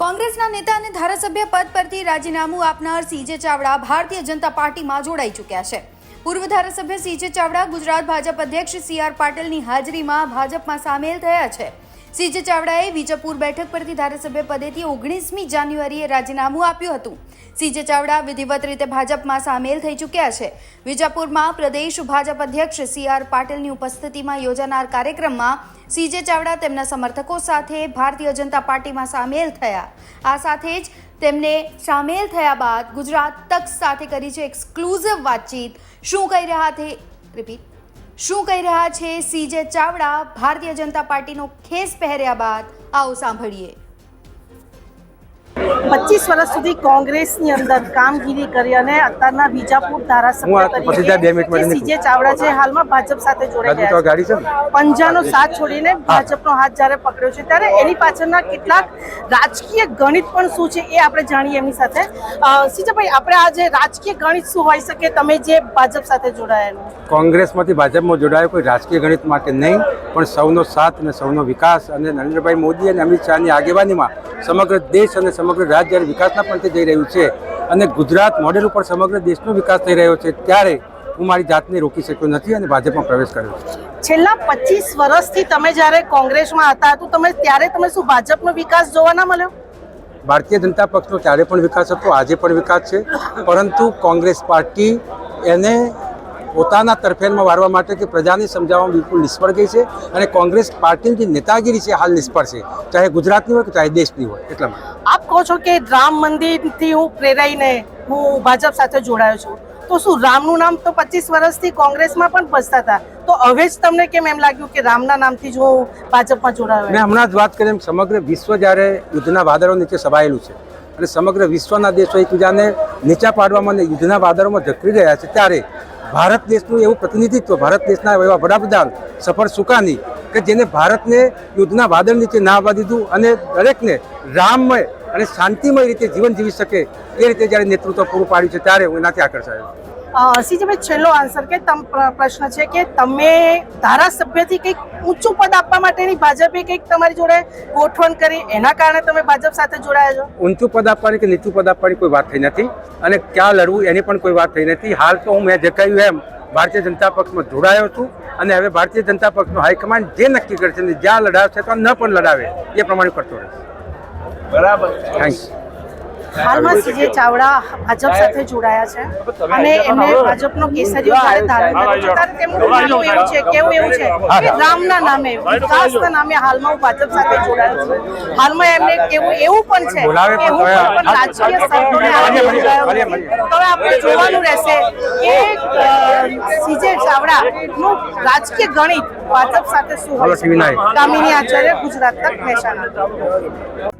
કોંગ્રેસના નેતા અને ધારાસભ્ય પદ પરથી રાજીનામું આપનાર સીજે ચાવડા ભારતીય જનતા પાર્ટીમાં જોડાઈ ચૂક્યા છે. પૂર્વ ધારાસભ્ય સીજે ચાવડા, ગુજરાત ભાજપ અધ્યક્ષ સી આર પાટીલની હાજરીમાં ભાજપમાં સામેલ થયા છે. સીજે ચાવડાએ વિજયપુર બેઠક પરથી ધારાસભ્ય પદેથી ઓગણીસમી જાન્યુઆરીએ રાજીનામું આપ્યું હતું. સીજે ચાવડા વિધિવત રીતે ભાજપમાં સામેલ થઈ ચૂક્યા છે. વિજાપુરમાં પ્રદેશ ભાજપ અધ્યક્ષ સી આર પાટીલની ઉપસ્થિતિમાં યોજાનાર કાર્યક્રમમાં સીજે ચાવડા તેમના સમર્થકો સાથે ભારતીય જનતા પાર્ટીમાં સામેલ થયા. આ સાથે જ તેમને સામેલ થયા બાદ ગુજરાત તક સાથે કરી છે એક્સક્લુઝિવ વાતચીત. શું કહી રહ્યા તે, રિપીટ. શું કહી રહ્યા છે સીજે ચાવડા? ભારતીય જનતા પાર્ટીનો ખેસ પહેર્યા બાદ આવો સાંભળીએ. પચીસ વર્ષ સુધી કોંગ્રેસની અંદર કામગીરી કરી અને અત્યારના વિજાપુર ધારાસભ્ય જે સીજે ચાવડા છે હાલમાં ભાજપ સાથે જોડાઈ ગયા છે. પંજાનો સાથ છોડીને ભાજપનો હાથ જ્યારે પકડ્યો છે ત્યારે એની પાછળના કેટલાક રાજકીય ગણિત પણ શું છે એ આપણે જાણીએ એમની સાથે. સીજાભાઈ આપણે આ જે રાજકીય ગણિત શું હોઈ શકે? તમે જે ભાજપ સાથે જોડાયેલું. કોંગ્રેસમાંથી ભાજપમાં જોડાયો કોઈ રાજકીય ગણિત માટે નહીં પણ સૌનો સાથ અને સૌનો વિકાસ અને નરેન્દ્રભાઈ મોદી અને અમિત શાહની આગેવાનીમાં સમગ્ર દેશ અને સમગ્ર રાજ્ય જ્યારે વિકાસના પંથે જઈ રહ્યું છે અને ગુજરાત મોડેલ ઉપર સમગ્ર દેશનો વિકાસ થઈ રહ્યો છે ત્યારે હું મારી જાતને રોકી શક્યો નથી અને ભાજપમાં પ્રવેશ કર્યો છે. છેલ્લા પચીસ વર્ષથી તમે જ્યારે કોંગ્રેસમાં હતા તો તમે ત્યારે તમે શું ભાજપનો વિકાસ જોવા ના મળ્યો? ભારતીય જનતા પક્ષનો ત્યારે પણ વિકાસ હતો આજે પણ વિકાસ છે. પરંતુ કોંગ્રેસ પાર્ટી એને પોતાના તરફેણમાં વારવા માટે કે પ્રજાને સમજાવવામાં બિલકુલ નિષ્ફળ ગઈ છે અને કોંગ્રેસ પાર્ટીની જે નેતાગીરી છે હાલ નિષ્ફળ છે. ચાહે ગુજરાતની હોય કે ચાહે દેશની હોય એટલા માટે. આપ કહો છો કે રામ મંદિરથી હું પ્રેરાઈને હું ભાજપ સાથે જોડાયો છું. તો શું રામનું નામ તો પચીસ વર્ષથી કોંગ્રેસમાં પણ ભજતા હતા. તો હવે જ તમને કેમ એમ લાગ્યું કે રામના નામથી જ હું ભાજપમાં જોડાયો મેં હમણાં જ વાત કરી એમ સમગ્ર વિશ્વ જ્યારે યુદ્ધના વાદળો નીચે સભાયેલું છે અને સમગ્ર વિશ્વના દેશો એકબીજાને નીચા પાડવામાં અને યુદ્ધના વાદળોમાં ધકરી રહ્યા છે ત્યારે ભારત દેશનું એવું પ્રતિનિધિત્વ, ભારત દેશના એવા વડાપ્રધાન સફર સુકાની કે જેને ભારતને યુદ્ધના વાદળ નીચે ના આવવા દીધું અને દરેકને રામમય અને શાંતિમય રીતે જીવન જીવી શકે એ રીતે જ્યારે નેતૃત્વ પૂરું પાડ્યું છે ત્યારે હું એનાથી આકર્ષાયો સીજીભાઈ છેલ્લો આન્સર કે તમ પ્રશ્ન છે કે તમે ધારાસભ્યથી કંઈક ઊંચું પદ આપવા માટેની ભાજપે કંઈક તમારી જોડે ગોઠવણ કરી એના કારણે તમે ભાજપ સાથે જોડાયા છો? ઊંચું પદ આપવાની કે નીચું પદ આપવાની કોઈ વાત થઈ નથી અને ક્યાં લડવું એની પણ કોઈ વાત થઈ નથી. હાલ તો હું મેં જે કહ્યું એમ ભારતીય જનતા પક્ષમાં જોડાયો છું અને હવે ભારતીય જનતા પક્ષનો હાઈકમાન્ડ જે નક્કી કરશે ને જ્યાં લડાવશે તો ન પણ લડાવે એ પ્રમાણે કરતો રહેશે. બરાબર. થેન્ક્સ હાલમાં સીજે ચાવડા ભાજપ સાથે જોડાયા છે. અને એમને ભાજપનો કેસરીઓ જ્યારે ધારણ કર્યો છે. ત્યારે તેમનું માનવું એવું છે કેવું એવું છે કે રામના નામે વિકાસના નામે હાલમાં હું ભાજપ સાથે જોડાયો છું. હાલમાં એમને કેવું એવું પણ છે કે હું પણ રાજકીય સંતોને મળીએ, જોડાયો. તો હવે આપણે જોવાનું રહેશે કે સીજે ચાવડા ચાવડાનું રાજકીય ગણિત ભાજપ સાથે શું હોય છે? કામિની આચાર્ય ગુજરાત તક મહેસાણા.